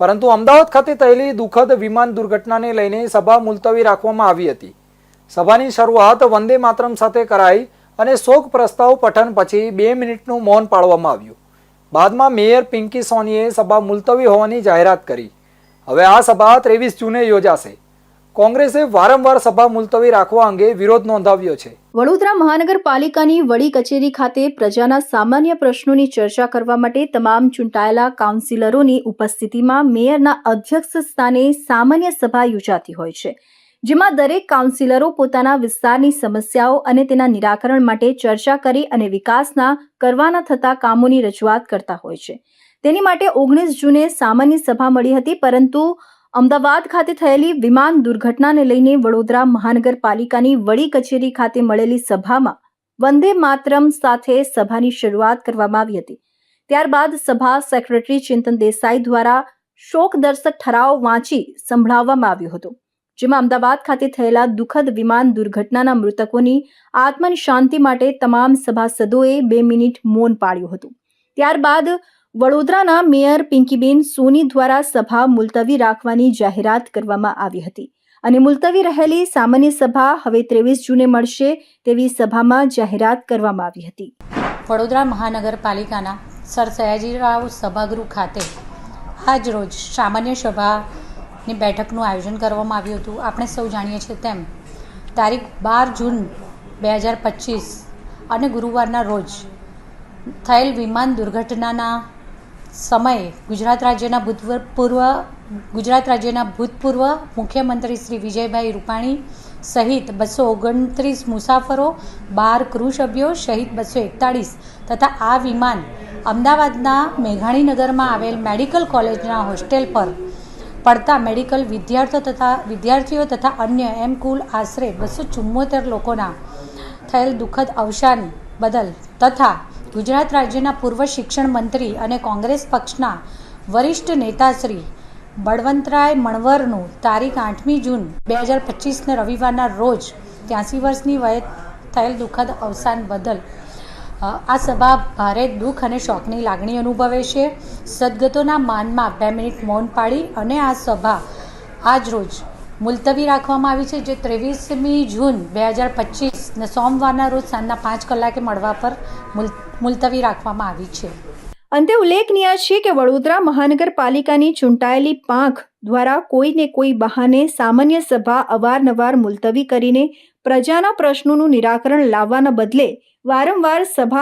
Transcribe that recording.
પરંતુ અમદાવાદ ખાતે થયેલી દુઃખદ વિમાન દુર્ઘટનાને લઈને સભા મુલતવી રાખવામાં આવી હતી. સભાની શરૂઆત વંદે માતરમ સાથે કરાઈ અને શોક પ્રસ્તાવ પઠન પછી બે મિનિટનું મૌન પાળવામાં આવ્યું. બાદમાં મેયર પિંકી સોનીએ સભા મુલતવી હોવાની જાહેરાત કરી. હવે આ સભા ત્રેવીસ જૂને યોજાશે. કોંગ્રેસે વારંવાર સભા મુલતવી રાખવા અંગે વિરોધ નોંધાવ્યો છે. વડોદરા મહાનગરપાલિકાની વડી કચેરી ખાતે પ્રજાના સામાન્ય પ્રશ્નોની ચર્ચા કરવા માટે તમામ ચૂંટાયેલા કાઉન્સિલરોની ઉપસ્થિતિમાં મેયરના અધ્યક્ષ સ્થાને સામાન્ય સભા યોજાતી હોય છે, જેમાં દરેક કાઉન્સિલરો પોતાના વિસ્તારની સમસ્યાઓ અને તેના નિરાકરણ માટે ચર્ચા કરી અને વિકાસના કરવાના થતા કામોની રજૂઆત કરતા હોય છે. તેની માટે ઓગણીસ જૂને સામાન્ય સભા મળી હતી, પરંતુ અમદાવાદ ખાતે થયેલી વિમાન દુર્ઘટનાને લઈને વડોદરા મહાનગરપાલિકાની વડી કચેરી ખાતે મળેલી સભામાં વંદે માતરમ સાથે સભાની શરૂઆત કરવામાં આવી હતી. ત્યારબાદ સભા સેક્રેટરી ચિંતન દેસાઈ દ્વારા શોકદર્શક ઠરાવ વાંચી સંભળાવવામાં આવ્યો હતો. જેમાં અમદાવાદ ખાતે થયેલા દુઃખદ વિમાન દુર્ઘટનાના મૃતકોની આત્માની શાંતિ માટે તમામ સભાસદોએ બે મિનિટ મૌન પાળ્યું હતું. ત્યારબાદ વડોદરાના મેયર પિંકીબેન સોની દ્વારા સભા મુલતવી રાખવાની જાહેરાત કરવામાં આવી હતી. અને મુલતવી રહેલી સામાન્ય સભા હવે ત્રેવીસ જૂને મળશે તેવી સભામાં જાહેરાત કરવામાં આવી હતી. વડોદરા મહાનગરપાલિકાના સર સયાજીરાવ સભાગૃહ ખાતે આજ રોજ સામાન્ય સભાની બેઠકનું આયોજન કરવામાં આવ્યું હતું. આપણે સૌ જાણીએ છીએ તેમ તારીખ બાર જૂન બે હજાર પચીસ અને ગુરુવારના રોજ થયેલ વિમાન દુર્ઘટનાના સમયે ગુજરાત રાજ્યના ભૂતપૂર્વ ગુજરાત રાજ્યના ભૂતપૂર્વ મુખ્યમંત્રી શ્રી વિજયભાઈ રૂપાણી સહિત બસો ઓગણત્રીસ મુસાફરો, બાર ક્રૂ સભ્યો સહિત બસો એકતાળીસ તથા આ વિમાન અમદાવાદના મેઘાણીનગરમાં આવેલ મેડિકલ કોલેજના હોસ્ટેલ પર પડતા મેડિકલ વિદ્યાર્થીઓ તથા વિદ્યાર્થીઓ તથા અન્ય એમ કુલ આશરે બસો ચુમ્મોતેર લોકોના થયેલ દુઃખદ અવસાન બદલ તથા ગુજરાત રાજ્યના પૂર્વ શિક્ષણ મંત્રી અને કોંગ્રેસ પક્ષના વરિષ્ઠ નેતા શ્રી બળવંતરાય મણવરનું તારીખ આઠમી જૂન બે હજાર પચીસને રવિવારના રોજ ત્યાંસી વર્ષની વયે થયેલ દુઃખદ અવસાન બદલ આ સભા ભારે દુઃખ અને શોકની લાગણી અનુભવે છે. સદગતોના માનમાં બે મિનિટ મૌન પાડી અને આ સભા આજ રોજ મુલતવી રાખવામાં આવી છે, જે ત્રેવીસમી જૂન બે હજાર પચીસ ને સોમવારના રોજ સાંજના પાંચ કલાકે મળવા પર મુલ, મુલતવી રાખવામાં આવી છે. અંતે ઉલ્લેખનીય છે કે વડોદરા મહાનગરપાલિકાની ચૂંટાયેલી પાંખ દ્વારા કોઈને કોઈ બહાને સામાન્ય સભા અવારનવાર મુલતવી કરીને પ્રજાના પ્રશ્નોનું નિરાકરણ લાવવાના બદલે વારંવાર સભા